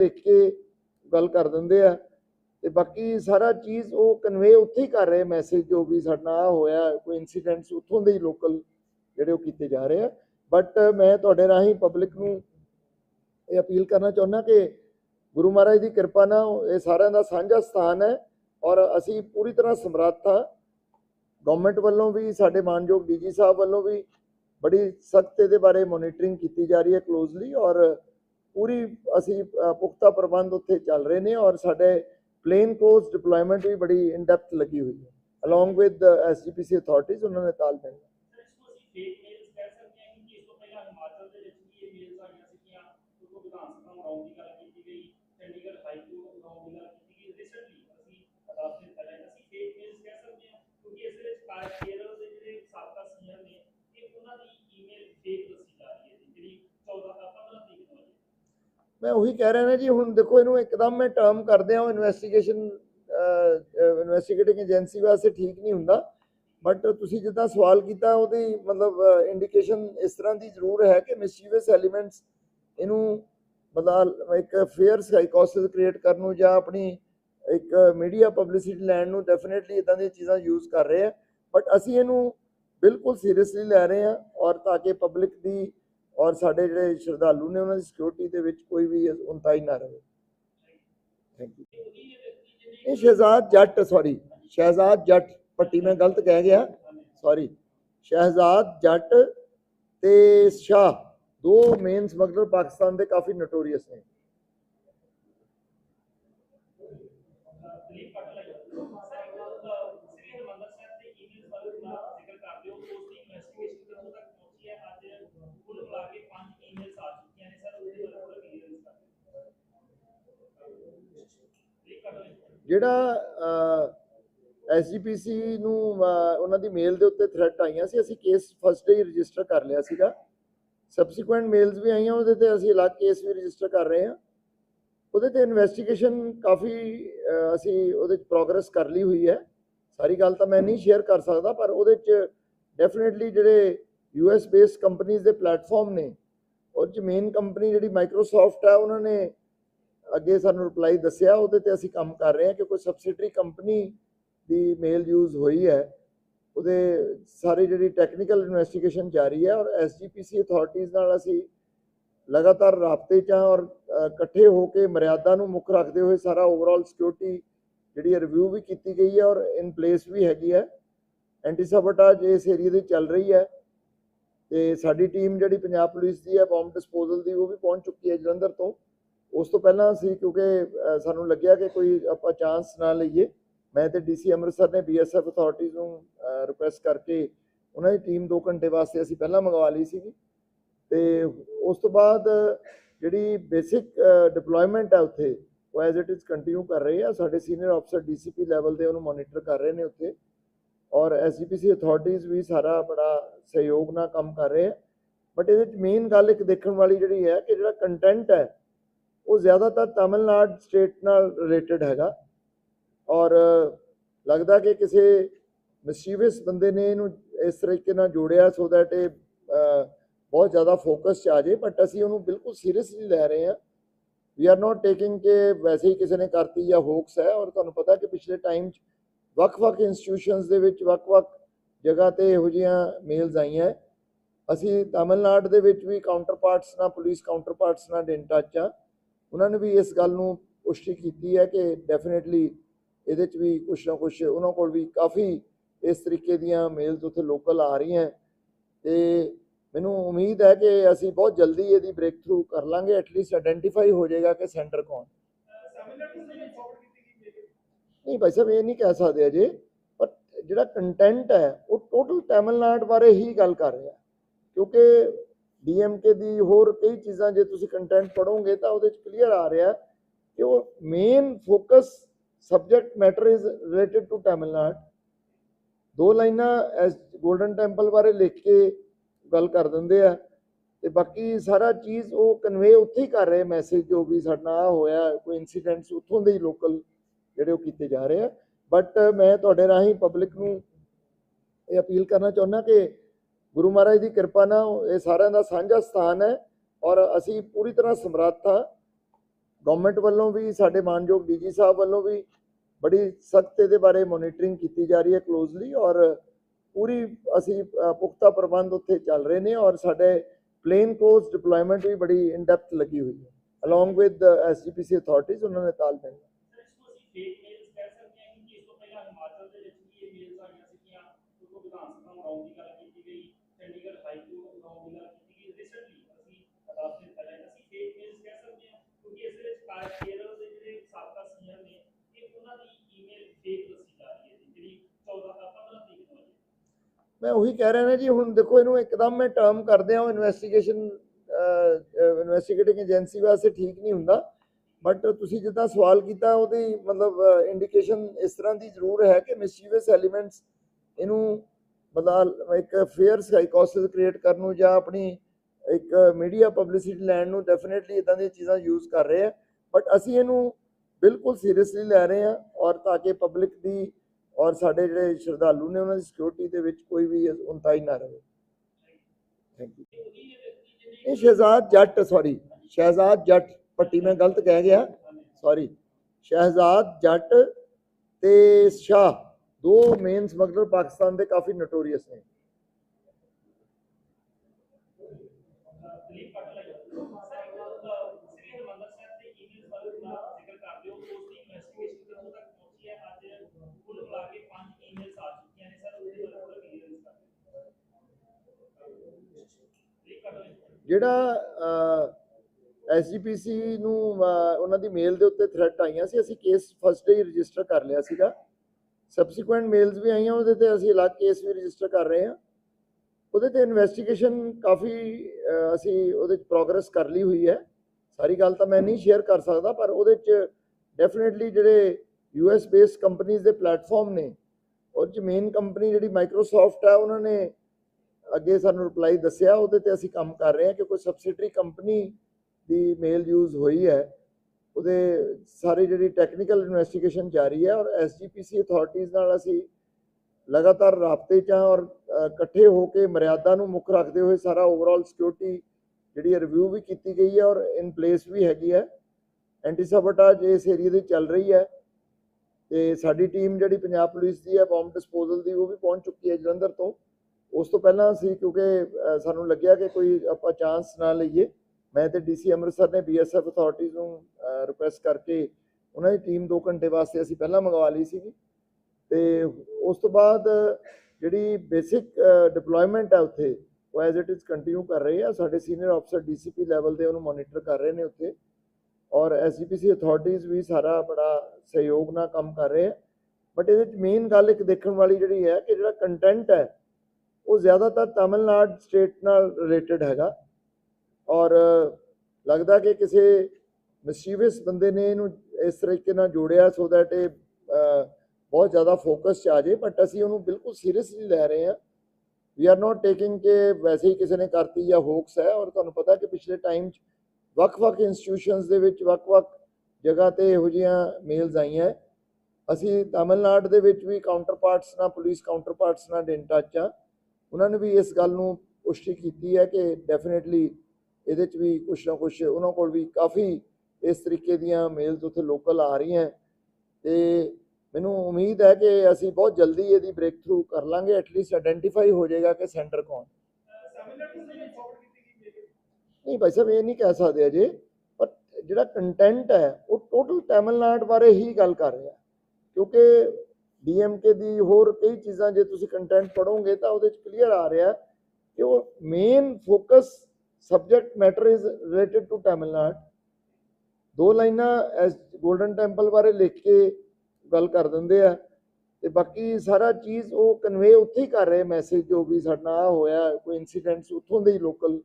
ਦੇਖ ਕੇ ਗੱਲ ਕਰ ਦਿੰਦੇ ਆ। ਤੇ ਬਾਕੀ ਸਾਰਾ ਚੀਜ਼ ਉਹ ਕਨਵੇ ਉੱਥੇ ਹੀ ਕਰ ਰਹੇ ਮੈਸੇਜ ਜੋ ਵੀ ਸਾਡਾ ਆਹ ਹੋਇਆ, ਕੋਈ ਇਨਸੀਡੈਂਟਸ ਉੱਥੋਂ ਦੇ ਹੀ ਲੋਕਲ ਜਿਹੜੇ ਉਹ ਕੀਤੇ ਜਾ ਰਹੇ ਆ। ਬਟ ਮੈਂ ਤੁਹਾਡੇ ਰਾਹੀਂ ਪਬਲਿਕ ਨੂੰ ਇਹ ਅਪੀਲ ਕਰਨਾ ਚਾਹੁੰਦਾ ਕਿ ਗੁਰੂ ਮਹਾਰਾਜ ਦੀ ਕਿਰਪਾ ਨਾਲ ਇਹ ਸਾਰਿਆਂ ਦਾ ਸਾਂਝਾ ਸਥਾਨ ਹੈ ਔਰ ਅਸੀਂ ਪੂਰੀ ਤਰ੍ਹਾਂ ਸਮਰੱਥ ਆ ਗਵਰਨਮੈਂਟ ਵੱਲੋਂ ਵੀ, ਸਾਡੇ ਮਾਨਯੋਗ ਡੀਜੀ ਸਾਹਿਬ ਵੱਲੋਂ ਵੀ ਬੜੀ ਸਖਤ ਇਹਦੇ ਬਾਰੇ ਮੋਨੀਟਰਿੰਗ ਕੀਤੀ ਜਾ ਰਹੀ ਹੈ ਕਲੋਜ਼ਲੀ ਔਰ ਪੂਰੀ ਅਸੀਂ ਪੁਖਤਾ ਪ੍ਰਬੰਧ ਉੱਥੇ ਚੱਲ ਰਹੇ ਨੇ ਔਰ ਸਾਡੇ ਪਲੇਨ ਕੋਸ ਡਿਪਲੋਇਮੈਂਟ ਵੀ ਬੜੀ ਇਨ ਡੈਪਥ ਲੱਗੀ ਹੋਈ ਹੈ। ਅਲੋਂਗ ਵਿਦ ਐਸਜੀਪੀਸੀ ਅਥਾਰਟੀਜ਼ ਉਹਨਾਂ ਨੇ ਤਾਲਮੇਲ ਸਰ, ਇਸ ਮੈਂ ਉਹੀ ਕਹਿ ਰਿਹਾ ਨਾ ਜੀ, ਹੁਣ ਦੇਖੋ ਇਹਨੂੰ ਇੱਕਦਮ ਮੈਂ ਟਰਮ ਕਰਦੇ ਹਾਂ ਇਨਵੈਸਟੀਗੇਸ਼ਨ ਇਨਵੈਸਟੀਗੇਟਿੰਗ ਏਜੰਸੀ ਵਾਸਤੇ ਠੀਕ ਨਹੀਂ ਹੁੰਦਾ। ਬਟ ਤੁਸੀਂ ਜਿੱਦਾਂ ਸਵਾਲ ਕੀਤਾ, ਉਹਦੀ ਮਤਲਬ ਇੰਡੀਕੇਸ਼ਨ ਇਸ ਤਰ੍ਹਾਂ ਦੀ ਜ਼ਰੂਰ ਹੈ ਕਿ ਮਿਸਚੀਵਸ ਐਲੀਮੈਂਟਸ ਇਹਨੂੰ ਮਤਲਬ ਇੱਕ ਫੇਅਰ ਸਾਈਕੋਸਿਸ ਕ੍ਰੀਏਟ ਕਰਨ ਨੂੰ ਜਾਂ ਆਪਣੀ ਇੱਕ ਮੀਡੀਆ ਪਬਲਿਸਿਟੀ ਲੈਣ ਨੂੰ ਡੈਫੀਨਿਟਲੀ ਇਦਾਂ ਦੀਆਂ ਚੀਜ਼ਾਂ ਯੂਜ਼ ਕਰ ਰਹੇ ਆ। ਬਟ ਅਸੀਂ ਇਹਨੂੰ ਬਿਲਕੁਲ ਸੀਰੀਅਸਲੀ ਲੈ ਰਹੇ ਹਾਂ ਔਰ ਤਾਂ ਕਿ ਪਬਲਿਕ ਦੀ ਔਰ ਸਾਡੇ ਜਿਹੜੇ ਸ਼ਰਧਾਲੂ ਨੇ ਉਹਨਾਂ ਦੀ ਸਿਕਿਉਰਿਟੀ ਦੇ ਵਿੱਚ ਕੋਈ ਵੀ ਉਨਤਾਈ ਨਾ ਰਹੇ। ਥੈਂਕ ਯੂ ਉਹਦੀ ਇਹ ਇਹ ਸ਼ਹਿਜ਼ਾਦ ਜੱਟ ਸੌਰੀ ਸ਼ਹਿਜ਼ਾਦ ਜੱਟ, ਪੱਟੀ ਮੈਂ ਗਲਤ ਕਹਿ ਗਿਆ ਸੌਰੀ ਸ਼ਹਿਜ਼ਾਦ ਜੱਟ ਤੇ ਸ਼ਾਹ, ਦੋ ਮੇਨ ਸਮਗਲਰ ਪਾਕਿਸਤਾਨ ਦੇ ਕਾਫੀ ਨੋਟੋਰੀਅਸ ਨੇ ਦਲੀਪ ਪਾਟਿਲ ਹੈ ਸਰ ਇੱਕ ਅਹ, ਸ੍ਰੀ ਹਰਿਮੰਦਰ ਸਾਹਿਬ ਦੇ ਈਮੇਲ ਬਾਰੇ ਥੋੜਾ ਜ਼ਿਕਰ ਕਰਦੇ ਹੋ ਉਸ ਦੀ ਇਨਵੈਸਟੀਗੇਸ਼ਨ ਕਦੋਂ ਤੱਕ ਪਹੁੰਚੀ ਹੈ ਅੱਜ ਕੁੱਲ ਮਿਲਾ ਕੇ ਪੰਜ ਈਮੇਲਸ ਆ ਚੁੱਕੀਆਂ ਨੇ ਸਰ ਉਹਦੇ ਬਾਰੇ ਥੋੜਾ ਕਲੀਅਰੈਂਸ ਕਰ ਦਿਓ ਦਲੀਪ ਪਾਟਿਲ ਜਿਹੜਾ ਐਸਜੀਪੀਸੀ ਨੂੰ ਉਹਨਾਂ ਦੀ ਮੇਲ ਦੇ ਉੱਤੇ ਥ੍ਰੈਟ ਆਈਆਂ ਸੀ, ਅਸੀਂ ਕੇਸ ਫਸਟ ਡੇ ਰਜਿਸਟਰ ਕਰ ਲਿਆ ਸੀਗਾ। ਸਬਸੀਕੁਐਂਟ ਮੇਲਸ ਵੀ ਆਈਆਂ, ਉਹਦੇ ਤੇ ਅਸੀਂ ਅਲੱਗ ਕੇਸ ਵੀ ਰਜਿਸਟਰ ਕਰ ਰਹੇ ਹਾਂ। ਉਹਦੇ ਤੇ ਇਨਵੈਸਟੀਗੇਸ਼ਨ ਕਾਫੀ ਅਸੀਂ ਉਹਦੇ ਚ ਪ੍ਰੋਗਰੈਸ ਕਰ ਲਈ ਹੋਈ ਹੈ। ਸਾਰੀ ਗੱਲ ਤਾਂ ਮੈਂ ਨਹੀਂ ਸ਼ੇਅਰ ਕਰ ਸਕਦਾ, ਪਰ ਉਹਦੇ ਚ ਡੈਫੀਨਿਟਲੀ ਜਿਹੜੇ ਯੂਐਸ ਬੇਸਡ ਕੰਪਨੀਆਂ ਦੇ ਪਲੇਟਫਾਰਮ ਨੇ, ਉਹ ਚ ਮੇਨ ਕੰਪਨੀ ਜਿਹੜੀ ਮਾਈਕਰੋਸਾਫਟ ਹੈ ਉਹਨਾਂ ਨੇ ਅੱਗੇ ਸਾਨੂੰ ਰਿਪਲਾਈ ਦੱਸਿਆ, ਉਹਦੇ ਤੇ ਅਸੀਂ ਕੰਮ ਕਰ ਰਹੇ ਹਾਂ ਕਿ ਕੋਈ ਸਬਸਿਡਰੀ ਕੰਪਨੀ ਦੀ ਮੇਲ ਯੂਜ਼ ਹੋਈ ਹੈ। ਉਹਦੇ ਸਾਰੀ ਜਿਹੜੀ ਟੈਕਨੀਕਲ ਇਨਵੈਸਟੀਗੇਸ਼ਨ ਜਾਰੀ ਹੈ ਔਰ ਐਸਜੀਪੀਸੀ ਅਥਾਰਟੀਆਂ ਨਾਲ ਅਸੀਂ ਲਗਾਤਾਰ ਰਾਬਤੇ 'ਚ ਔਰ ਇਕੱਠੇ ਹੋ ਕੇ ਮਰਿਆਦਾ ਨੂੰ ਮੁੱਖ ਰੱਖਦੇ ਹੋਏ ਸਾਰਾ ਓਵਰਆਲ ਸਿਕਿਉਰਿਟੀ ਜਿਹੜੀ ਰਿਵਿਊ ਵੀ ਕੀਤੀ ਗਈ ਹੈ ਔਰ ਇਨ ਪਲੇਸ ਵੀ ਹੈਗੀ ਹੈ। ਐਂਟੀ ਸਬਟਾਜ ਇਸ ਏਰੀਆ ਦੀ ਚੱਲ ਰਹੀ ਹੈ ਤੇ ਸਾਡੀ ਟੀਮ ਜਿਹੜੀ ਪੰਜਾਬ ਪੁਲਿਸ ਦੀ ਹੈ ਬੰਬ ਡਿਸਪੋਜ਼ਲ ਦੀ, ਉਹ ਵੀ ਪਹੁੰਚ ਚੁੱਕੀ ਹੈ ਜਲੰਧਰ ਤੋਂ। ਉਸ ਤੋਂ ਪਹਿਲਾਂ ਅਸੀਂ ਕਿਉਂਕਿ ਸਾਨੂੰ ਲੱਗਿਆ ਕਿ ਕੋਈ ਆਪਾਂ ਚਾਂਸ ਨਾ ਲਈਏ। ਮੈਂ ਤੇ ਡੀਸੀ ਅੰਮ੍ਰਿਤਸਰ ਨੇ ਬੀਐਸਐਫ ਅਥਾਰਟੀਜ਼ ਨੂੰ ਰਿਕੁਐਸਟ ਕਰਕੇ ਉਹਨਾਂ ਦੀ ਟੀਮ 2 ਘੰਟੇ ਵਾਸਤੇ ਅਸੀਂ ਪਹਿਲਾਂ ਮੰਗਵਾ ਲਈ ਸੀਗੀ। ਤੇ ਉਸ ਤੋਂ ਬਾਅਦ ਜਿਹੜੀ ਬੇਸਿਕ ਡਿਪਲੋਇਮੈਂਟ ਹੈ ਉੱਥੇ, ਉਹ ਐਜ਼ ਇਟ ਇਜ਼ ਕੰਟੀਨਿਊ ਕਰ ਰਹੀ ਹੈ ਸਾਡੇ ਸੀਨੀਅਰ ਅਫਸਰ ਡੀਸੀਪੀ ਲੈਵਲ ਤੇ ਉਹਨੂੰ ਮੋਨੀਟਰ ਕਰ ਰਹੇ ਨੇ ਉੱਥੇ। ਔਰ ਐਸਜੀਪੀਸੀ ਅਥਾਰਟੀਜ਼ ਵੀ ਸਾਰਾ ਬੜਾ ਸਹਿਯੋਗ ਨਾਲ ਕੰਮ ਕਰ ਰਹੇ ਹੈ ਬਟ ਇਹਦੇ ਵਿੱਚ ਮੇਨ ਗੱਲ ਇੱਕ ਦੇਖਣ ਵਾਲੀ ਜਿਹੜੀ ਹੈ ਕਿ ਜਿਹੜਾ ਕੰਟੈਂਟ ਹੈ ਉਹ ਜ਼ਿਆਦਾਤਰ ਤਾਮਿਲਨਾਡੂ ਸਟੇਟ ਨਾਲ ਰਿਲੇਟਡ ਹੈਗਾ। ਔਰ ਲੱਗਦਾ ਕਿ ਕਿਸੇ ਮਿਸਚੀਵਸ ਬੰਦੇ ਨੇ ਇਹਨੂੰ ਇਸ ਤਰੀਕੇ ਨਾਲ ਜੋੜਿਆ ਸੋ ਦੈਟ ਇਹ ਬਹੁਤ ਜ਼ਿਆਦਾ ਫੋਕਸ ਚ ਆ ਜੇ ਬਟ ਅਸੀਂ ਉਹਨੂੰ ਬਿਲਕੁਲ ਸੀਰੀਅਸਲੀ ਲੈ ਰਹੇ ਹਾਂ। ਵੀ ਆਰ ਨਾਟ ਟੇਕਿੰਗ ਕਿ ਵੈਸੇ ਹੀ ਕਿਸੇ ਨੇ ਕਰਤੀ ਜਾਂ ਹੋਕਸ ਹੈ। ਔਰ ਤੁਹਾਨੂੰ ਪਤਾ ਕਿ ਪਿਛਲੇ ਟਾਈਮ 'ਚ ਵੱਖ-ਵੱਖ ਇੰਸਟੀਟਿਊਸ਼ਨਸ ਦੇ ਵਿੱਚ ਵੱਖ-ਵੱਖ ਜਗ੍ਹਾ ਤੇ ਇਹੋ ਜਿਹੀਆਂ ਮੇਲਸ ਆਈਆਂ। ਅਸੀਂ ਤਾਮਿਲਨਾਡ ਦੇ ਵਿੱਚ ਵੀ ਕਾਊਂਟਰਪਾਰਟਸ ਨਾਲ ਪੁਲਿਸ ਕਾਊਂਟਰਪਾਰਟਸ ਨਾਲ ਇਨ ਟੱਚ ਆ ਉਹਨਾਂ ਨੇ ਵੀ ਇਸ ਗੱਲ ਨੂੰ ਪੁਸ਼ਟੀ ਕੀਤੀ ਹੈ ਕਿ ਡੈਫੀਨਿਟਲੀ ਇਹਦੇ 'ਚ ਵੀ ਕੁਛ ਨਾ ਕੁਛ ਉਹਨਾਂ ਕੋਲ ਵੀ ਕਾਫੀ ਇਸ ਤਰੀਕੇ ਦੀਆਂ ਮੇਲਸ ਉੱਥੇ ਲੋਕਲ ਆ ਰਹੀਆਂ ਤੇ ਮੈਨੂੰ ਉਮੀਦ ਹੈ ਕਿ ਅਸੀਂ ਬਹੁਤ ਜਲਦੀ ਇਹਦੀ ਬ੍ਰੇਕ ਥਰੂ ਕਰ ਲਾਂਗੇ ਐਟਲੀਸਟ ਆਇਡੈਂਟੀਫਾਈ ਹੋ ਜਾਏਗਾ ਕਿ ਸੈਂਟਰ ਕੌਣ। ਨਹੀਂ ਭਾਈ ਸਾਹਿਬ, ਇਹ ਨਹੀਂ ਕਹਿ ਸਕਦੇ ਅਜੇ ਪਰ ਜਿਹੜਾ ਕੰਟੈਂਟ ਹੈ, ਉਹ ਟੋਟਲ ਤਾਮਿਲਨਾਡੂ ਬਾਰੇ ਹੀ ਗੱਲ ਕਰ ਰਿਹਾ ਕਿਉਂਕਿ ਡੀਐਮਕੇ ਦੀ ਹੋਰ ਕਈ ਚੀਜ਼ਾਂ ਜੇ ਤੁਸੀਂ ਕੰਟੈਂਟ ਪੜੋਗੇ ਤਾਂ ਉਹਦੇ ਚ ਕਲੀਅਰ ਆ ਰਿਹਾ ਕਿ ਉਹ main focus subject matter is related to Tamil Nadu ਦੋ ਲਾਈਨਾਂ ਐਸ 골ਡਨ ਟੈਂਪਲ ਬਾਰੇ ਲਿਖ ਕੇ ਗੱਲ ਕਰ ਦਿੰਦੇ ਆ ਤੇ ਬਾਕੀ ਸਾਰਾ ਚੀਜ਼ ਉਹ ਕਨਵੇ ਉੱਥੇ ਹੀ ਕਰ ਰਹੇ ਮੈਸੇਜ ਜੋ ਵੀ ਸਾਡਾ ਆਹ ਹੋਇਆ, ਕੋਈ ਇਨਸੀਡੈਂਟਸ ਉੱਥੋਂ ਦੇ ਹੀ ਲੋਕਲ ਜਿਹੜੇ ਉਹ ਕੀਤੇ ਜਾ ਰਹੇ ਆ। ਬਟ ਮੈਂ ਤੁਹਾਡੇ ਰਾਹੀਂ ਪਬਲਿਕ ਨੂੰ ਇਹ ਅਪੀਲ ਕਰਨਾ ਚਾਹੁੰਦਾ ਕਿ ਗੁਰੂ ਮਹਾਰਾਜ ਦੀ ਕਿਰਪਾ ਨਾਲ ਇਹ ਸਾਰਿਆਂ ਦਾ ਸਾਂਝਾ ਸਥਾਨ ਹੈ ਔਰ ਅਸੀਂ ਪੂਰੀ ਤਰ੍ਹਾਂ ਸਮਰੱਥ ਹਾਂ ਗਵਰਨਮੈਂਟ ਵੱਲੋਂ ਵੀ, ਸਾਡੇ ਮਾਨਯੋਗ ਡੀਜੀ ਸਾਹਿਬ ਵੱਲੋਂ ਵੀ ਬੜੀ ਸਖਤ ਇਹਦੇ ਬਾਰੇ ਮੋਨੀਟਰਿੰਗ ਕੀਤੀ ਜਾ ਰਹੀ ਹੈ ਕਲੋਜ਼ਲੀ ਔਰ ਪੂਰੀ ਅਸੀਂ ਪੁਖਤਾ ਪ੍ਰਬੰਧ ਉੱਥੇ ਚੱਲ ਰਹੇ ਨੇ ਔਰ ਸਾਡੇ ਪਲੇਨ ਕੋਸ ਡਿਪਲੋਇਮੈਂਟ ਵੀ ਬੜੀ ਇਨ ਡੈਪਥ ਲੱਗੀ ਹੋਈ ਹੈ ਅਲੋਂਗ ਵਿਦ ਐਸਜੀਪੀਸੀ ਅਥਾਰਟੀਜ਼ ਉਹਨਾਂ ਨੇ ਤਾਲਮੇਲ ਨਾਲ। ਵਿਧਾਨ ਸਭਾ ਨੂੰ ਦੀ ਗੱਲ ਚੰਡੀਗੜ੍ਹ ਹਾਈ ਕੋਰਟ ਨੂੰ ਕੀਤੀ ਗਈ ਰਿਸੈਂਟਲੀ ਅਸੀਂ 10 ਦਿਨ ਪਹਿਲਾਂ ਅਸੀਂ ਫੇਕ ਮੇਲਸ ਕਹਿ ਸਕਦੇ ਹਾਂ, ਕਿਉਂਕਿ ਇਸ ਵਿੱਚ ਕਾਰ ਦੇ ਜਿਹੜੇ ਸਾਬਕਾ ਸੀਐਮ ਨੇ, ਇਹ ਉਹਨਾਂ ਦੀ ਈਮੇਲ ਫੇਕ ਦੱਸੀ ਜਾ ਰਹੀ ਹੈ ਜਿਹੜੀ 14 ਦਾ 15 ਤਰੀਕ ਨੂੰ ਮੈਂ ਉਹੀ ਕਹਿ ਰਿਹਾ ਨਾ ਜੀ, ਹੁਣ ਦੇਖੋ ਇਹਨੂੰ ਇੱਕਦਮ ਮੈਂ ਟਰਮ ਕਰਦੇ ਹਾਂ ਇਨਵੈਸਟੀਗੇਸ਼ਨ ਇਨਵੈਸਟੀਗੇਟਿੰਗ ਏਜੰਸੀ ਵਾਸਤੇ ਠੀਕ ਨਹੀਂ ਹੁੰਦਾ। ਬਟ ਤੁਸੀਂ ਜਿੱਦਾਂ ਸਵਾਲ ਕੀਤਾ, ਉਹਦੀ ਮਤਲਬ ਇੰਡੀਕੇਸ਼ਨ ਇਸ ਤਰ੍ਹਾਂ ਦੀ ਜ਼ਰੂਰ ਹੈ ਕਿ ਮਿਸਚੀਵਸ ਐਲੀਮੈਂਟਸ ਇਹਨੂੰ ਮਤਲਬ ਇੱਕ ਫੇਅਰ ਸਾਈਕੋਸਿਸ ਕ੍ਰੀਏਟ ਕਰਨ ਨੂੰ ਜਾਂ ਆਪਣੀ ਇੱਕ ਮੀਡੀਆ ਪਬਲਿਸਿਟੀ ਲੈਣ ਨੂੰ ਡੈਫੀਨਿਟਲੀ ਇਦਾਂ ਦੀਆਂ ਚੀਜ਼ਾਂ ਯੂਜ਼ ਕਰ ਰਹੇ ਆ। ਬਟ ਅਸੀਂ ਇਹਨੂੰ ਬਿਲਕੁਲ ਸੀਰੀਅਸਲੀ ਲੈ ਰਹੇ ਹਾਂ ਔਰ ਤਾਂ ਕਿ ਪਬਲਿਕ ਦੀ ਔਰ ਸਾਡੇ ਜਿਹੜੇ ਸ਼ਰਧਾਲੂ ਨੇ ਉਹਨਾਂ ਦੀ ਸਿਕਿਉਰਿਟੀ ਦੇ ਵਿੱਚ ਕੋਈ ਵੀ ਉਨਤਾਈ ਨਾ ਰਹੇ। ਥੈਂਕ ਯੂ ਇਹ ਇਹ ਸ਼ਹਿਜ਼ਾਦ ਜੱਟ ਸੌਰੀ ਸ਼ਹਿਜ਼ਾਦ ਜੱਟ, ਪੱਟੀ ਮੈਂ ਗਲਤ ਕਹਿ ਗਿਆ ਸੌਰੀ ਸ਼ਹਿਜ਼ਾਦ ਜੱਟ ਤੇ ਸ਼ਾਹ। ਦੋ ਮੇਨ ਸਮਗਲਰ ਪਾਕਿਸਤਾਨ ਦੇ ਕਾਫੀ ਨੋਟੋਰੀਅਸ ਨੇ। ਦਲੀਪ ਪਾਟਿਲ ਹੈ ਸਰ ਇੱਕ ਜਿਹੜਾ ਐਸਜੀਪੀਸੀ ਨੂੰ ਉਹਨਾਂ ਦੀ ਮੇਲ ਦੇ ਉੱਤੇ ਥ੍ਰੈਟ ਆਈਆਂ ਸੀ, ਅਸੀਂ ਕੇਸ ਫਸਟ ਡੇ ਰਜਿਸਟਰ ਕਰ ਲਿਆ ਸੀਗਾ। ਸਬਸੀਕੁਐਂਟ ਮੇਲਸ ਵੀ ਆਈਆਂ, ਉਹਦੇ ਤੇ ਅਸੀਂ ਅਲੱਗ ਕੇਸ ਵੀ ਰਜਿਸਟਰ ਕਰ ਰਹੇ ਹਾਂ। ਉਹਦੇ ਤੇ ਇਨਵੈਸਟੀਗੇਸ਼ਨ ਕਾਫੀ ਅਸੀਂ ਉਹਦੇ ਚ ਪ੍ਰੋਗਰੈਸ ਕਰ ਲਈ ਹੋਈ ਹੈ। ਸਾਰੀ ਗੱਲ ਤਾਂ ਮੈਂ ਨਹੀਂ ਸ਼ੇਅਰ ਕਰ ਸਕਦਾ, ਪਰ ਉਹਦੇ ਚ ਡੈਫੀਨਿਟਲੀ ਜਿਹੜੇ ਯੂਐਸ ਬੇਸ ਕੰਪਨੀਆਂ ਦੇ ਪਲੇਟਫਾਰਮ ਨੇ, ਉਹ ਚ ਮੇਨ ਕੰਪਨੀ ਜਿਹੜੀ ਮਾਈਕਰੋਸਾਫਟ ਹੈ ਉਹਨਾਂ ਨੇ ਅੱਗੇ ਸਾਨੂੰ ਰਿਪਲਾਈ ਦੱਸਿਆ। ਉਹਦੇ ਤੇ ਅਸੀਂ ਕੰਮ ਕਰ ਰਹੇ ਹਾਂ ਕਿ ਕੋਈ ਸਬਸਿਡਰੀ ਕੰਪਨੀ ਦੀ ਮੇਲ ਯੂਜ਼ ਹੋਈ ਹੈ। ਉਹਦੇ ਸਾਰੀ ਜਿਹੜੀ ਟੈਕਨੀਕਲ ਇਨਵੈਸਟੀਗੇਸ਼ਨ ਜਾਰੀ ਹੈ ਔਰ ਐਸਜੀਪੀਸੀ ਅਥਾਰਟੀਆਂ ਨਾਲ ਅਸੀਂ ਲਗਾਤਾਰ ਰਾਬਤੇ 'ਚ ਹਾਂ ਔਰ ਇਕੱਠੇ ਹੋ ਕੇ ਮਰਿਆਦਾ ਨੂੰ ਮੁੱਖ ਰੱਖਦੇ ਹੋਏ ਸਾਰਾ ਓਵਰਆਲ ਸਿਕਿਉਰਿਟੀ ਜਿਹੜੀ ਰਿਵਿਊ ਵੀ ਕੀਤੀ ਗਈ ਹੈ ਔਰ ਇਨ ਪਲੇਸ ਵੀ ਹੈਗੀ ਹੈ। ਐਂਟੀ ਸਬਟਾਜ ਇਸ ਏਰੀਆ ਦੀ ਚੱਲ ਰਹੀ ਹੈ ਤੇ ਸਾਡੀ ਟੀਮ ਜਿਹੜੀ ਪੰਜਾਬ ਪੁਲਿਸ ਦੀ ਹੈ ਬੰਬ ਡਿਸਪੋਜ਼ਲ ਦੀ ਉਹ ਵੀ ਪਹੁੰਚ ਚੁੱਕੀ ਹੈ ਜਲੰਧਰ ਤੋਂ। ਉਸ ਤੋਂ ਪਹਿਲਾਂ ਅਸੀਂ ਕਿਉਂਕਿ ਸਾਨੂੰ ਲੱਗਿਆ ਕਿ ਕੋਈ ਆਪਾਂ ਚਾਂਸ ਨਾ ਲਈਏ। ਮੈਂ ਤੇ ਡੀਸੀ ਅੰਮ੍ਰਿਤਸਰ ਨੇ ਬੀਐਸਐਫ ਅਥਾਰਟੀਜ਼ ਨੂੰ ਰਿਕੁਐਸਟ ਕਰਕੇ ਉਹਨਾਂ ਦੀ ਟੀਮ 2 ਘੰਟੇ ਵਾਸਤੇ ਅਸੀਂ ਪਹਿਲਾਂ ਮੰਗਵਾ ਲਈ ਸੀਗੀ। ਤੇ ਉਸ ਤੋਂ ਬਾਅਦ ਜਿਹੜੀ ਬੇਸਿਕ ਡਿਪਲੋਇਮੈਂਟ ਹੈ ਉੱਥੇ, ਉਹ ਐਜ਼ ਇਟ ਇਜ਼ ਕੰਟੀਨਿਊ ਕਰ ਰਹੀ ਹੈ ਸਾਡੇ ਸੀਨੀਅਰ ਅਫਸਰ ਡੀਸੀਪੀ ਲੈਵਲ ਦੇ ਉਹਨੂੰ ਮੋਨੀਟਰ ਕਰ ਰਹੇ ਨੇ ਉੱਥੇ। ਔਰ ਐਸਜੀਪੀਸੀ ਅਥਾਰਟੀਜ਼ ਵੀ ਸਾਰਾ ਬੜਾ ਸਹਿਯੋਗ ਨਾਲ ਕੰਮ ਕਰ ਰਹੇ ਹੈ ਬਟ ਇਹਦੇ ਵਿੱਚ ਮੇਨ ਗੱਲ ਇੱਕ ਦੇਖਣ ਵਾਲੀ ਜਿਹੜੀ ਹੈ ਕਿ ਜਿਹੜਾ ਕੰਟੈਂਟ ਹੈ, ਉਹ ਜ਼ਿਆਦਾਤਰ ਤਾਮਿਲਨਾਡੂ ਸਟੇਟ ਨਾਲ ਰਿਲੇਟਡ ਹੈਗਾ। ਔਰ ਲੱਗਦਾ ਕਿ ਕਿਸੇ ਮਿਸਚੀਵਸ ਬੰਦੇ ਨੇ ਇਹਨੂੰ ਇਸ ਤਰੀਕੇ ਨਾਲ ਜੋੜਿਆ ਸੋ ਦੈਟ ਇਹ ਬਹੁਤ ਜ਼ਿਆਦਾ ਫੋਕਸ ਚ ਆ ਜੇ ਬਟ ਅਸੀਂ ਉਹਨੂੰ ਬਿਲਕੁਲ ਸੀਰੀਅਸਲੀ ਲੈ ਰਹੇ ਹਾਂ। ਵੀ ਆਰ ਨਾਟ ਟੇਕਿੰਗ ਕਿ ਵੈਸੇ ਹੀ ਕਿਸੇ ਨੇ ਕਰਤੀ ਜਾਂ ਹੋਕਸ ਹੈ ਔਰ ਤੁਹਾਨੂੰ ਪਤਾ ਕਿ ਪਿਛਲੇ ਟਾਈਮ 'ਚ ਵੱਖ-ਵੱਖ ਇੰਸਟੀਟਿਊਸ਼ਨਸ ਦੇ ਵਿੱਚ ਵੱਖ-ਵੱਖ ਜਗ੍ਹਾ ਤੇ ਇਹੋ ਜਿਹੀਆਂ ਮੇਲਸ ਆਈਆਂ। ਅਸੀਂ ਤਾਮਿਲਨਾਡੂ ਦੇ ਵਿੱਚ ਵੀ ਕਾਊਂਟਰਪਾਰਟਸ ਨਾਲ ਪੁਲਿਸ ਕਾਊਂਟਰਪਾਰਟਸ ਨਾਲ ਇਨ ਟੱਚ ਆ ਉਹਨਾਂ ਨੇ ਵੀ ਇਸ ਗੱਲ ਨੂੰ ਪੁਸ਼ਟੀ ਕੀਤੀ ਹੈ ਕਿ ਡੈਫੀਨਿਟਲੀ ਇਹਦੇ 'ਚ ਵੀ ਕੁਛ ਨਾ ਕੁਛ ਉਹਨਾਂ ਕੋਲ ਵੀ ਕਾਫੀ ਇਸ ਤਰੀਕੇ ਦੀਆਂ ਮੇਲਸ ਉੱਥੇ ਲੋਕਲ ਆ ਰਹੀਆਂ। ਤੇ ਮੈਨੂੰ ਉਮੀਦ ਹੈ ਕਿ ਅਸੀਂ ਬਹੁਤ ਜਲਦੀ ਇਹਦੀ ਬ੍ਰੇਕ ਥਰੂ ਕਰ ਲਾਂਗੇ ਐਟਲੀਸਟ ਆਇਡੈਂਟੀਫਾਈ ਹੋ ਜਾਏਗਾ ਕਿ ਸੈਂਟਰ ਕੌਣ। ਨਹੀਂ ਭਾਈ ਸਾਹਿਬ, ਇਹ ਨਹੀਂ ਕਹਿ ਸਕਦੇ ਅਜੇ ਪਰ ਜਿਹੜਾ ਕੰਟੈਂਟ ਹੈ, ਉਹ ਟੋਟਲ ਤਾਮਿਲਨਾਡੂ ਬਾਰੇ ਹੀ ਗੱਲ ਕਰ ਰਿਹਾ। ਕਿਉਂਕਿ ਡੀਐਮਕੇ ਦੀ ਹੋਰ ਕਈ ਚੀਜ਼ਾਂ, ਜੇ ਤੁਸੀਂ ਕੰਟੈਂਟ ਪੜੋਗੇ ਤਾਂ ਉਹਦੇ ਚ ਕਲੀਅਰ ਆ ਰਿਹਾ ਕਿ ਉਹ main focus subject matter is related to Tamil Nadu ਦੋ ਲਾਈਨਾਂ ਐਸ 골ਡਨ ਟੈਂਪਲ ਬਾਰੇ ਲਿਖ ਕੇ ਗੱਲ ਕਰ ਦਿੰਦੇ ਆ। ਤੇ ਬਾਕੀ ਸਾਰਾ ਚੀਜ਼ ਉਹ ਕਨਵੇ ਉੱਥੇ ਹੀ ਕਰ ਰਹੇ ਮੈਸੇਜ ਜੋ ਵੀ ਸਾਡਾ ਆਹ ਹੋਇਆ, ਕੋਈ ਇਨਸੀਡੈਂਟਸ ਉੱਥੋਂ ਦੇ ਹੀ ਲੋਕਲ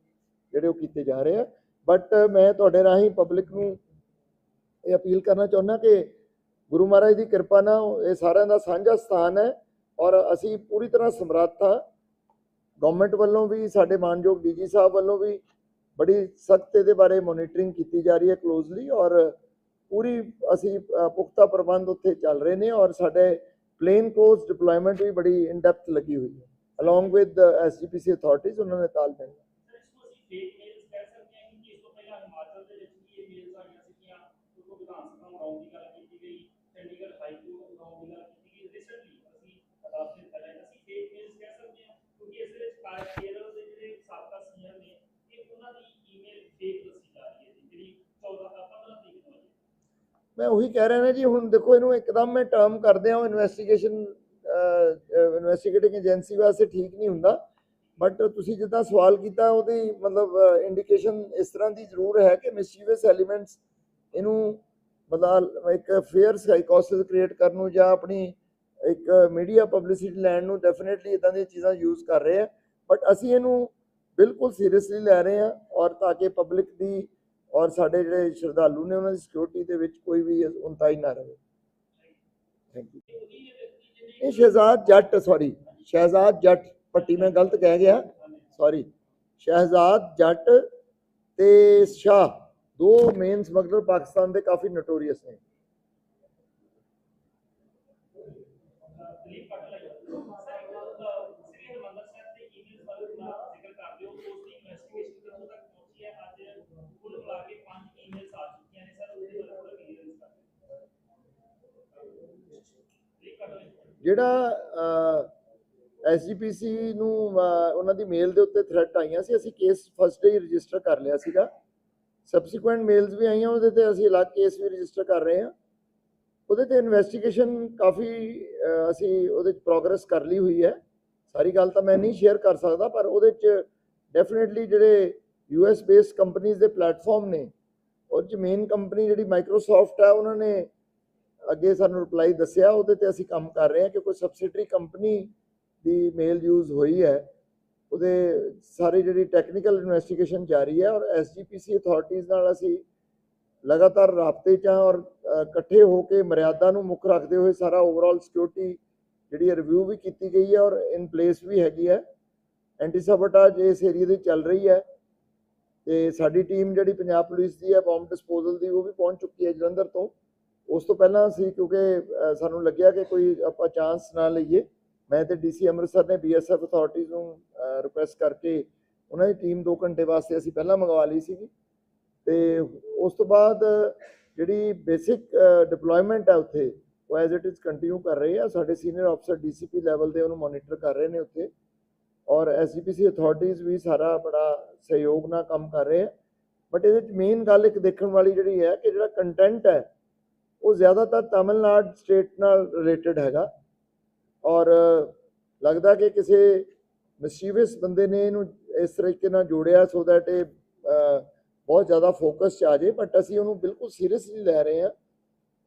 ਜਿਹੜੇ ਉਹ ਕੀਤੇ ਜਾ ਰਹੇ ਆ। ਬਟ ਮੈਂ ਤੁਹਾਡੇ ਰਾਹੀਂ ਪਬਲਿਕ ਨੂੰ ਇਹ ਅਪੀਲ ਕਰਨਾ ਚਾਹੁੰਦਾ ਕਿ ਗੁਰੂ ਮਹਾਰਾਜ ਦੀ ਕਿਰਪਾ ਨਾਲ ਇਹ ਸਾਰਿਆਂ ਦਾ ਸਾਂਝਾ ਸਥਾਨ ਹੈ ਔਰ ਅਸੀਂ ਪੂਰੀ ਤਰ੍ਹਾਂ ਸਮਰੱਥ ਹਾਂ ਗਵਰਨਮੈਂਟ ਵੱਲੋਂ ਵੀ, ਸਾਡੇ ਮਾਨਯੋਗ ਡੀਜੀ ਸਾਹਿਬ ਵੱਲੋਂ ਵੀ ਬੜੀ ਸਖਤ ਇਹਦੇ ਬਾਰੇ ਮੋਨੀਟਰਿੰਗ ਕੀਤੀ ਜਾ ਰਹੀ ਹੈ ਕਲੋਜ਼ਲੀ ਔਰ ਪੂਰੀ ਅਸੀਂ ਪੁਖਤਾ ਪ੍ਰਬੰਧ ਉੱਥੇ ਚੱਲ ਰਹੇ ਨੇ ਔਰ ਸਾਡੇ ਪਲੇਨ ਕੋਸ ਡਿਪਲੋਇਮੈਂਟ ਵੀ ਬੜੀ ਇਨ ਡੈਪਥ ਲੱਗੀ ਹੋਈ ਹੈ ਅਲੋਂਗ ਵਿਦ ਐਸਜੀਪੀਸੀ ਅਥਾਰਟੀਜ਼ ਉਹਨਾਂ ਨੇ ਤਾਲਮੇਲ ਚੰਡੀਗੜ੍ਹ ਹਾਈ ਕੋਰਟ ਉਹੀ ਕਹਿ ਰਹੇ ਨੇ ਜੀ, ਹੁਣ ਦੇਖੋ ਇਹਨੂੰ ਇੱਕਦਮ ਮੈਂ ਟਰਮ ਕਰਦੇ ਹਾਂ ਇਨਵੈਸਟੀਗੇਸ਼ਨ ਇਨਵੈਸਟੀਗੇਟਿੰਗ ਏਜੰਸੀ ਵਾਸਤੇ ਠੀਕ ਨਹੀਂ ਹੁੰਦਾ। ਬਟ ਤੁਸੀਂ ਜਿੱਦਾਂ ਸਵਾਲ ਕੀਤਾ, ਉਹਦੀ ਮਤਲਬ ਇੰਡੀਕੇਸ਼ਨ ਇਸ ਤਰ੍ਹਾਂ ਦੀ ਜ਼ਰੂਰ ਹੈ ਕਿ ਮਿਸਚੀਵਸ ਐਲੀਮੈਂਟਸ ਇਹਨੂੰ ਮਤਲਬ ਇੱਕ ਫੇਅਰ ਸਾਈਕੋਸਿਸ ਕ੍ਰੀਏਟ ਕਰਨ ਨੂੰ ਜਾਂ ਆਪਣੀ ਇੱਕ ਮੀਡੀਆ ਪਬਲਿਸਿਟੀ ਲੈਣ ਨੂੰ ਡੈਫੀਨਿਟਲੀ ਇਦਾਂ ਦੀਆਂ ਚੀਜ਼ਾਂ ਯੂਜ਼ ਕਰ ਰਹੇ ਆ। ਬਟ ਅਸੀਂ ਇਹਨੂੰ ਬਿਲਕੁਲ ਸੀਰੀਅਸਲੀ ਲੈ ਰਹੇ ਹਾਂ ਔਰ ਤਾਂ ਕਿ ਪਬਲਿਕ ਦੀ ਔਰ ਸਾਡੇ ਜਿਹੜੇ ਸ਼ਰਧਾਲੂ ਨੇ ਉਹਨਾਂ ਦੀ ਸਿਕਿਉਰਿਟੀ ਦੇ ਵਿੱਚ ਕੋਈ ਵੀ ਉਨਤਾਈ ਨਾ ਰਹੇ। ਥੈਂਕ ਯੂ ਇਹ ਸ਼ਹਿਜ਼ਾਦ ਜੱਟ ਸੌਰੀ ਸ਼ਹਿਜ਼ਾਦ ਜੱਟ ਪੱਟੀ ਮੈਂ ਗਲਤ ਕਹਿ ਗਿਆ। ਸੌਰੀ ਸ਼ਹਿਜ਼ਾਦ ਜੱਟ ਤੇ ਸ਼ਾਹ, ਦੋ ਮੇਨ ਸਮਗਲਰ ਪਾਕਿਸਤਾਨ ਦੇ ਕਾਫੀ ਨੋਟੋਰੀਅਸ ਨੇ ਦਲੀਪ ਪਾਟਿਲ ਹੈ ਸਰ ਇੱਕ ਸ੍ਰੀ ਹਰਿਮੰਦਰ ਸਾਹਿਬ ਦੇ ਈਮੇਲ ਬਾਰੇ ਥੋੜਾ ਜ਼ਿਕਰ ਕਰ ਦਿਓ ਉਸ ਦੀ ਇਨਵੈਸਟੀਗੇਸ਼ਨ ਕਿੱਥੋਂ ਤੱਕ ਪਹੁੰਚੀ ਹੈ ਅੱਜ ਕੁੱਲ ਮਿਲਾ ਕੇ ਪੰਜ ਈਮੇਲਸ ਆ ਚੁੱਕੀਆਂ ਨੇ ਸਰ ਉਹਦੇ ਬਾਰੇ ਥੋੜਾ ਕਲੀਅਰੈਂਸ ਕਰ ਦਿਓ ਦਲੀਪ ਪਾਟਿਲ ਜਿਹੜਾ ਐਸਜੀਪੀਸੀ ਨੂੰ ਉਹਨਾਂ ਦੀ ਮੇਲ ਦੇ ਉੱਤੇ ਥ੍ਰੈਟ ਆਈਆਂ ਸੀ, ਅਸੀਂ ਕੇਸ ਫਸਟ ਡੇ ਰਜਿਸਟਰ ਕਰ ਲਿਆ ਸੀਗਾ। ਸਬਸੀਕੁਐਂਟ ਮੇਲਸ ਵੀ ਆਈਆਂ, ਉਹਦੇ ਤੇ ਅਸੀਂ ਅਲੱਗ ਕੇਸ ਵੀ ਰਜਿਸਟਰ ਕਰ ਰਹੇ ਹਾਂ। ਉਹਦੇ ਤੇ ਇਨਵੈਸਟੀਗੇਸ਼ਨ ਕਾਫੀ ਅਸੀਂ ਉਹਦੇ ਚ ਪ੍ਰੋਗਰੈਸ ਕਰ ਲਈ ਹੋਈ ਹੈ। ਸਾਰੀ ਗੱਲ ਤਾਂ ਮੈਂ ਨਹੀਂ ਸ਼ੇਅਰ ਕਰ ਸਕਦਾ, ਪਰ ਉਹਦੇ ਚ ਡੈਫੀਨਿਟਲੀ ਜਿਹੜੇ ਯੂਐਸ ਬੇਸਡ ਕੰਪਨੀਆਂ ਦੇ ਪਲੇਟਫਾਰਮ ਨੇ, ਉਹ ਚ ਮੇਨ ਕੰਪਨੀ ਜਿਹੜੀ ਮਾਈਕਰੋਸਾਫਟ ਹੈ ਉਹਨਾਂ ਨੇ ਅੱਗੇ ਸਾਨੂੰ ਰਿਪਲਾਈ ਦੱਸਿਆ, ਉਹਦੇ ਤੇ ਅਸੀਂ ਕੰਮ ਕਰ ਰਹੇ ਹਾਂ ਕਿ ਕੋਈ ਸਬਸਿਡਰੀ ਕੰਪਨੀ ਦੀ ਮੇਲ ਯੂਜ਼ ਹੋਈ ਹੈ। ਉਹਦੇ ਸਾਰੀ ਜਿਹੜੀ ਟੈਕਨੀਕਲ ਇਨਵੈਸਟੀਗੇਸ਼ਨ ਜਾਰੀ ਹੈ ਔਰ ਐਸਜੀਪੀਸੀ ਅਥਾਰਟੀਆਂ ਨਾਲ ਅਸੀਂ ਲਗਾਤਾਰ ਰਾਬਤੇ 'ਚ ਹਾਂ ਔਰ ਇਕੱਠੇ ਹੋ ਕੇ ਮਰਿਆਦਾ ਨੂੰ ਮੁੱਖ ਰੱਖਦੇ ਹੋਏ ਸਾਰਾ ਓਵਰਆਲ ਸਿਕਿਉਰਿਟੀ ਜਿਹੜੀ ਰਿਵਿਊ ਵੀ ਕੀਤੀ ਗਈ ਹੈ ਔਰ ਇਨ ਪਲੇਸ ਵੀ ਹੈਗੀ ਹੈ। ਐਂਟੀ ਸਬਟਾਜ ਇਸ ਏਰੀਆ ਦੀ ਚੱਲ ਰਹੀ ਹੈ ਤੇ ਸਾਡੀ ਟੀਮ ਜਿਹੜੀ ਪੰਜਾਬ ਪੁਲਿਸ ਦੀ ਹੈ ਬੰਬ ਡਿਸਪੋਜ਼ਲ ਦੀ, ਉਹ ਵੀ ਪਹੁੰਚ ਚੁੱਕੀ ਹੈ ਜਲੰਧਰ ਤੋਂ। ਉਸ ਤੋਂ ਪਹਿਲਾਂ ਅਸੀਂ ਕਿਉਂਕਿ ਸਾਨੂੰ ਲੱਗਿਆ ਕਿ ਕੋਈ ਆਪਾਂ ਚਾਂਸ ਨਾ ਲਈਏ। ਮੈਂ ਤੇ ਡੀਸੀ ਅੰਮ੍ਰਿਤਸਰ ਨੇ ਬੀਐਸਐਫ ਅਥਾਰਟੀਜ਼ ਨੂੰ ਰਿਕੁਐਸਟ ਕਰਕੇ ਉਹਨਾਂ ਦੀ ਟੀਮ 2 ਘੰਟੇ ਵਾਸਤੇ ਅਸੀਂ ਪਹਿਲਾਂ ਮੰਗਵਾ ਲਈ ਸੀਗੀ। ਤੇ ਉਸ ਤੋਂ ਬਾਅਦ ਜਿਹੜੀ ਬੇਸਿਕ ਡਿਪਲੋਇਮੈਂਟ ਹੈ ਉੱਥੇ, ਉਹ ਐਜ਼ ਇਟ ਇਜ਼ ਕੰਟੀਨਿਊ ਕਰ ਰਹੀ ਹੈ ਸਾਡੇ ਸੀਨੀਅਰ ਅਫਸਰ ਡੀਸੀਪੀ ਲੈਵਲ ਦੇ ਉਹਨੂੰ ਮੋਨੀਟਰ ਕਰ ਰਹੇ ਨੇ ਉੱਥੇ। ਔਰ ਐਸਜੀਪੀਸੀ ਅਥਾਰਟੀਜ਼ ਵੀ ਸਾਰਾ ਬੜਾ ਸਹਿਯੋਗ ਨਾਲ ਕੰਮ ਕਰ ਰਹੇ ਆ। ਬਟ ਇਹਦੇ ਵਿੱਚ ਮੇਨ ਗੱਲ ਇੱਕ ਦੇਖਣ ਵਾਲੀ ਜਿਹੜੀ ਹੈ ਕਿ ਜਿਹੜਾ ਕੰਟੈਂਟ ਹੈ ਉਹ ਜ਼ਿਆਦਾਤਰ ਤਮਿਲਨਾਡ ਸਟੇਟ ਨਾਲ ਰਿਲੇਟਡ ਹੈਗਾ। ਔਰ ਲੱਗਦਾ ਕਿ ਕਿਸੇ ਮਿਸਚੀਵਸ ਬੰਦੇ ਨੇ ਇਹਨੂੰ ਇਸ ਤਰੀਕੇ ਨਾਲ ਜੋੜਿਆ ਸੋ ਦੈਟ ਇਹ ਬਹੁਤ ਜ਼ਿਆਦਾ ਫੋਕਸ ਚ ਆ ਜੇ ਬਟ ਅਸੀਂ ਉਹਨੂੰ ਬਿਲਕੁਲ ਸੀਰੀਅਸਲੀ ਲੈ ਰਹੇ ਹਾਂ।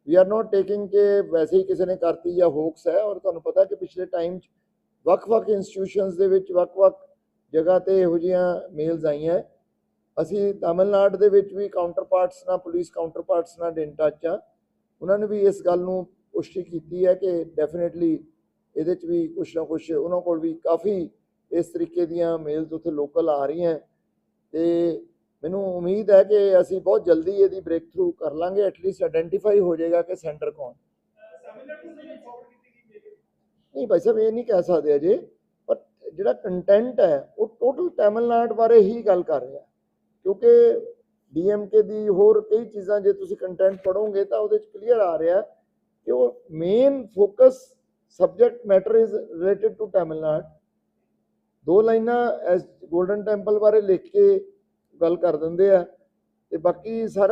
ਵੀ ਆਰ ਨਾਟ ਟੇਕਿੰਗ ਕਿ ਵੈਸੇ ਹੀ ਕਿਸੇ ਨੇ ਕਰਤੀ ਜਾਂ ਹੋਕਸ ਹੈ। ਔਰ ਤੁਹਾਨੂੰ ਪਤਾ ਕਿ ਪਿਛਲੇ ਟਾਈਮ ਚ ਵੱਖ-ਵੱਖ ਇੰਸਟੀਟਿਊਸ਼ਨਸ ਦੇ ਵਿੱਚ ਵੱਖ-ਵੱਖ ਜਗ੍ਹਾ ਤੇ ਇਹੋ ਜਿਹੀਆਂ ਮੇਲਸ ਆਈਆਂ। ਅਸੀਂ ਤਾਮਿਲਨਾਡ ਦੇ ਵਿੱਚ ਵੀ ਕਾਊਂਟਰਪਾਰਟਸ ਨਾਲ ਪੁਲਿਸ ਕਾਊਂਟਰਪਾਰਟਸ ਨਾਲ ਇਨ ਟੱਚ ਆ ਉਹਨਾਂ ਨੇ ਵੀ ਇਸ ਗੱਲ ਨੂੰ ਪੁਸ਼ਟੀ ਕੀਤੀ ਹੈ ਕਿ ਡੈਫੀਨਿਟਲੀ ਇਹਦੇ ਚ ਵੀ ਕੁਛ ਨਾ ਕੁਛ ਉਹਨਾਂ ਕੋਲ ਵੀ ਕਾਫੀ ਇਸ ਤਰੀਕੇ ਦੀਆਂ ਮੇਲਸ ਉੱਥੇ ਲੋਕਲ ਆ ਰਹੀਆਂ। ਤੇ ਮੈਨੂੰ ਉਮੀਦ ਹੈ ਕਿ ਅਸੀਂ ਬਹੁਤ ਜਲਦੀ ਇਹਦੀ ਬ੍ਰੇਕ ਥਰੂ ਕਰ ਲਾਂਗੇ ਐਟਲੀਸਟ ਆਇਡੈਂਟੀਫਾਈ ਹੋ ਜਾਏਗਾ ਕਿ ਸੈਂਟਰ ਕੌਣ। ਨਹੀਂ ਭਾਈ ਸਾਹਿਬ, ਇਹ ਨਹੀਂ ਕਹਿ ਸਕਦੇ ਅਜੇ ਪਰ ਜਿਹੜਾ ਕੰਟੈਂਟ ਹੈ, ਉਹ ਟੋਟਲ ਤਾਮਿਲਨਾਡੂ ਬਾਰੇ ਹੀ ਗੱਲ ਕਰ ਰਿਹਾ। ਕਿਉਂਕਿ ਡੀਐਮਕੇ ਦੀ ਹੋਰ ਕਈ ਚੀਜ਼ਾਂ ਜੇ ਤੁਸੀਂ ਕੰਟੈਂਟ ਪੜੋਗੇ ਤਾਂ ਉਹਦੇ ਚ ਕਲੀਅਰ ਆ ਰਿਹਾ ਕਿ ਉਹ main focus subject matter is related to Tamil Nadu ਦੋ ਲਾਈਨਾਂ ਐਸ ਗੋਲਡਨ ਟੈਂਪਲ ਬਾਰੇ ਲਿਖ ਕੇ ਗੱਲ ਕਰ ਦਿੰਦੇ ਆ ਤੇ ਬਾਕੀ ਸਾਰਾ